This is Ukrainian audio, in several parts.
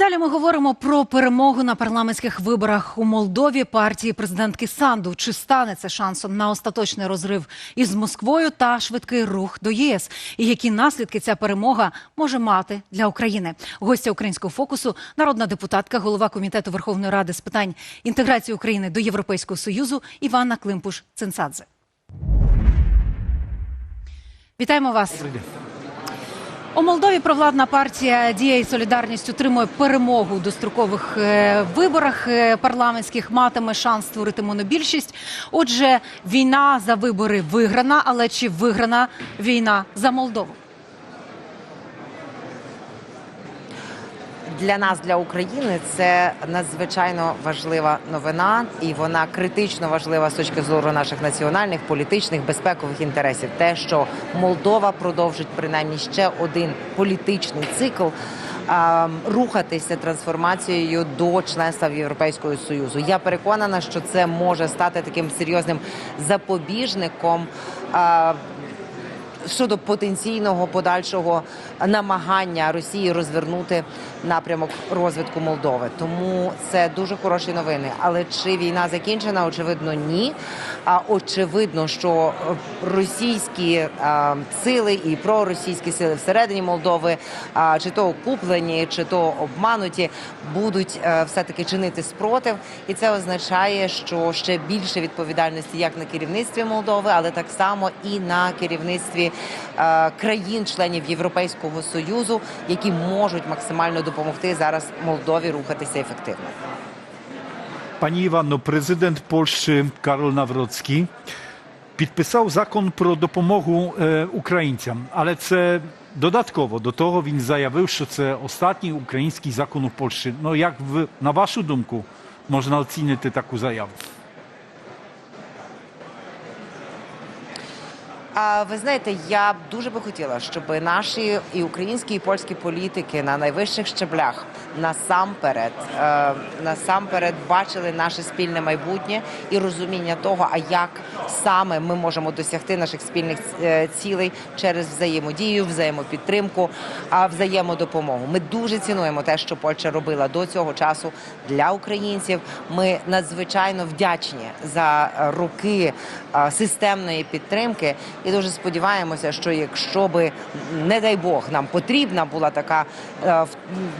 далі ми говоримо про перемогу на парламентських виборах у Молдові партії президентки Санду. Чи стане це шансом на остаточний розрив із Москвою та швидкий рух до ЄС? І які наслідки ця перемога може мати для України? Гостя українського фокусу, народна депутатка, голова комітету Верховної Ради з питань інтеграції України до Європейського союзу Івана Климпуш Цинцадзе. Вітаємо вас. У Молдові провладна партія Дія і Солідарність отримує перемогу у дострокових е, виборах е, парламентських, матиме шанс створити монобільшість. Отже, війна за вибори виграна, але чи виграна війна за Молдову? Для нас, для України, це надзвичайно важлива новина, і вона критично важлива з точки зору наших національних, політичних, безпекових інтересів. Те, що Молдова продовжить принаймні ще один політичний цикл. Рухатися трансформацією до членства в Європейського союзу. Я переконана, що це може стати таким серйозним запобіжником щодо потенційного подальшого намагання Росії розвернути напрямок розвитку Молдови. Тому це дуже хороші новини. Але чи війна закінчена? Очевидно, ні. А очевидно, що російські сили і проросійські сили всередині Молдови, чи то куплені, чи то обмануті, будуть е, все таки чинити спротив, і це означає, що ще більше відповідальності як на керівництві Молдови, але так само і на керівництві е, країн-членів Європейського союзу, які можуть максимально допомогти зараз Молдові рухатися ефективно. Pani Iwano, prezydent Polski Karol Nawrocki підписав закон про допомогу е, українцям, але це додатково до того він заявив, що це останній український закон у Польщі. Ну як ви, на вашу думку можна оцінити таку заяву? А ви знаєте, я дуже би хотіла, щоб наші і українські, і польські політики на найвищих щеблях насамперед, е, насамперед бачили наше спільне майбутнє і розуміння того, а як саме ми можемо досягти наших спільних е, цілей через взаємодію, взаємопідтримку, взаємодопомогу. Ми дуже цінуємо те, що Польща робила до цього часу для українців. Ми надзвичайно вдячні за роки е, системної підтримки, і дуже сподіваємося, що якщо би не дай Бог нам потрібна була така е,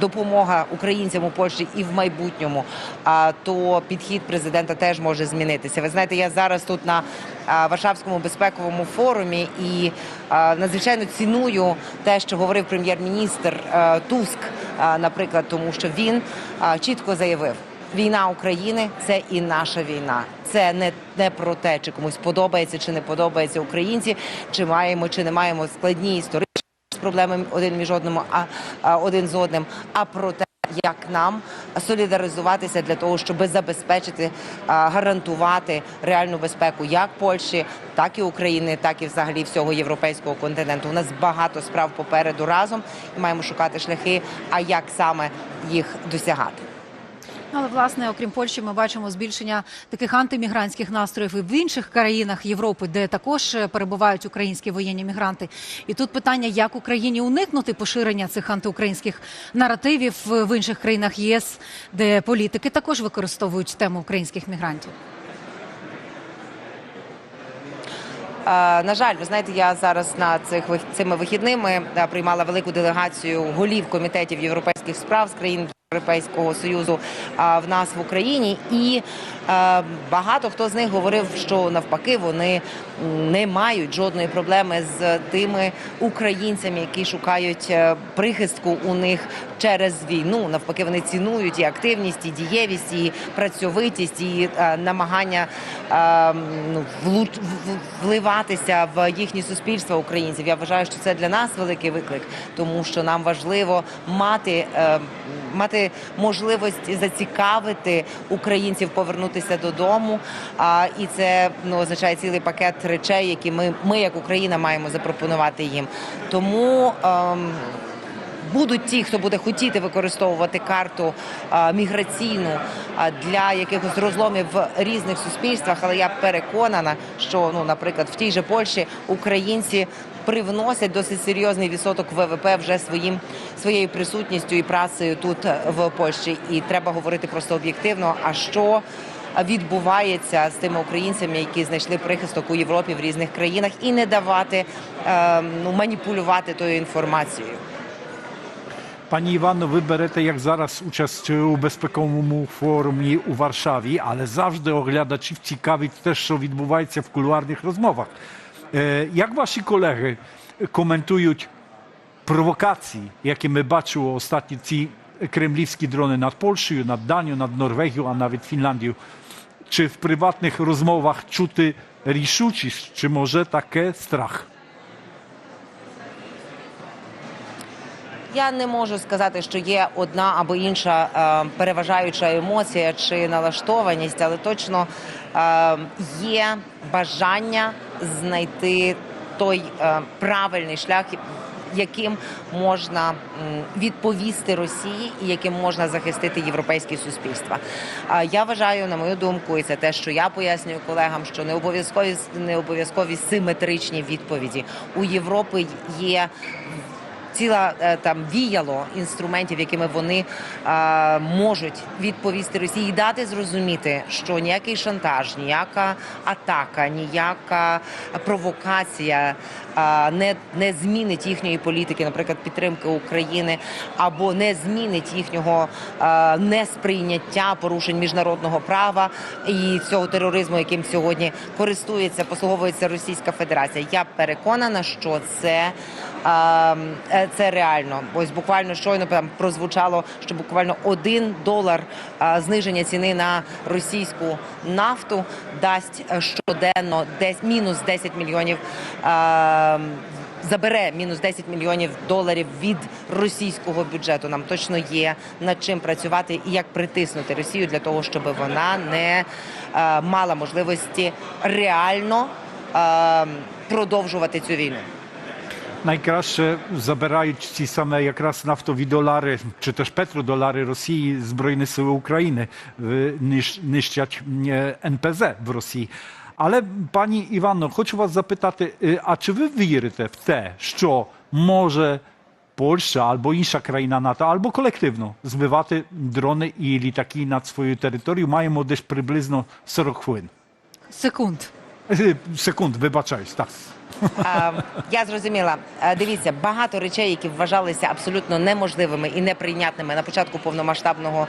допомога українцям у Польщі і в майбутньому, то підхід президента теж може змінитися. Ви знаєте, я зараз тут на Варшавському безпековому форумі і надзвичайно ціную те, що говорив прем'єр-міністр е, Туск, наприклад, тому що він чітко заявив. Війна України це і наша війна. Це не, не про те, чи комусь подобається чи не подобається українці, чи маємо чи не маємо складні історичні проблеми один між одним, а, а один з одним, а про те. Як нам солідаризуватися для того, щоб забезпечити, гарантувати реальну безпеку як Польщі, так і України, так і взагалі всього європейського континенту. У нас багато справ попереду разом і маємо шукати шляхи, а як саме їх досягати. Ну, Але власне, окрім Польщі, ми бачимо збільшення таких антимігрантських настроїв і в інших країнах Європи, де також е, перебувають українські воєнні мігранти. І тут питання, як Україні уникнути поширення цих антиукраїнських наративів е, в інших країнах ЄС, де політики також використовують тему українських мігрантів. На жаль, ви знаєте, я зараз на цих цими вихідними е, приймала велику делегацію голів комітетів європейських справ з країн. Європейського союзу а, в нас в Україні, і е, багато хто з них говорив, що навпаки вони не мають жодної проблеми з тими українцями, які шукають е, прихистку у них через війну. Навпаки, вони цінують і активність, і дієвість, і працьовитість, і е, намагання е, ну, вливатися в їхнє суспільство українців. Я вважаю, що це для нас великий виклик, тому що нам важливо мати. Мати можливість зацікавити українців повернутися додому, а і це ну означає цілий пакет речей, які ми, ми як Україна маємо запропонувати їм. Тому ем, будуть ті, хто буде хотіти використовувати карту а, міграційну а, для якихось розломів в різних суспільствах. Але я переконана, що ну, наприклад, в тій же Польщі українці привносять досить серйозний відсоток ВВП вже своїм своєю присутністю і працею тут е, в Польщі. І треба говорити просто об'єктивно. А що відбувається з тими українцями, які знайшли прихисток у Європі в різних країнах, і не давати е, ну маніпулювати тою інформацією. Пані Івано, ви берете як зараз участь у безпековому форумі у Варшаві, але завжди оглядачів цікавить те, що відбувається в кулуарних розмовах. Як ваші колеги коментують провокації, які ми бачили останні ці кремлівські дрони над Польщею, над Данією, над Норвегією, а навіть Фінляндією? Чи в приватних розмовах чути рішучість, чи може таке страх? Я не можу сказати, що є одна або інша е, переважаюча емоція чи налаштованість, але точно е, є бажання знайти той е, правильний шлях, яким можна відповісти Росії і яким можна захистити європейські суспільства. Я вважаю, на мою думку, і це те, що я пояснюю колегам, що не обов'язкові не обов'язкові симетричні відповіді у Європи є ціла е, там віяло інструментів, якими вони е, можуть відповісти Росії і дати зрозуміти, що ніякий шантаж, ніяка атака, ніяка провокація е, не, не змінить їхньої політики, наприклад, підтримки України, або не змінить їхнього е, несприйняття порушень міжнародного права і цього тероризму, яким сьогодні користується, послуговується Російська Федерація. Я переконана, що це. Е, Це реально. Ось буквально щойно там прозвучало, що буквально один долар зниження ціни на російську нафту дасть е, щоденно десь мінус 10 мільйонів. Забере мінус 10 мільйонів доларів від російського бюджету. Нам точно є над чим працювати і як притиснути Росію для того, щоб вона не е, мала можливості реально е, продовжувати цю війну. Найкраще забирають ці саме якраз нафтові долари чи теж петродолари Росії Збройні Сили України е, ниż, нищать е, НПЗ в Росії. Але пані Іванно, хочу вас запитати, е, а чи ви вірите в те, що може Польща або інша країна НАТО, або колективно збивати дрони і літаки над своєю територією? Маємо десь приблизно 40 хвилин. Секунд. Е, Секунд, вибачаюсь, так. Я зрозуміла. Дивіться, багато речей, які вважалися абсолютно неможливими і неприйнятними на початку повномасштабного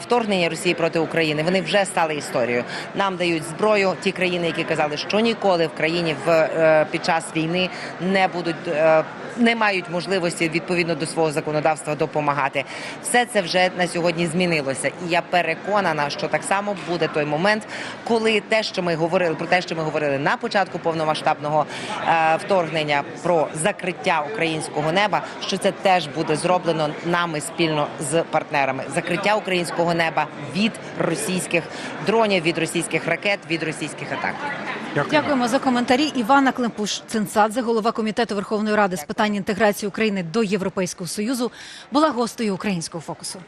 вторгнення Росії проти України. Вони вже стали історією. Нам дають зброю ті країни, які казали, що ніколи в країні в е, під час війни не будуть. е, Не мають можливості відповідно до свого законодавства допомагати. Все це вже на сьогодні змінилося, і я переконана, що так само буде той момент, коли те, що ми говорили про те, що ми говорили на початку повномасштабного вторгнення про закриття українського неба, що це теж буде зроблено нами спільно з партнерами. Закриття українського неба від російських дронів, від російських ракет, від російських атак. Дякую. Дякуємо за коментарі. Івана Климпуш Цинцадзе, голова комітету Верховної Ради з питань інтеграції України до Європейського союзу, була гостею українського фокусу.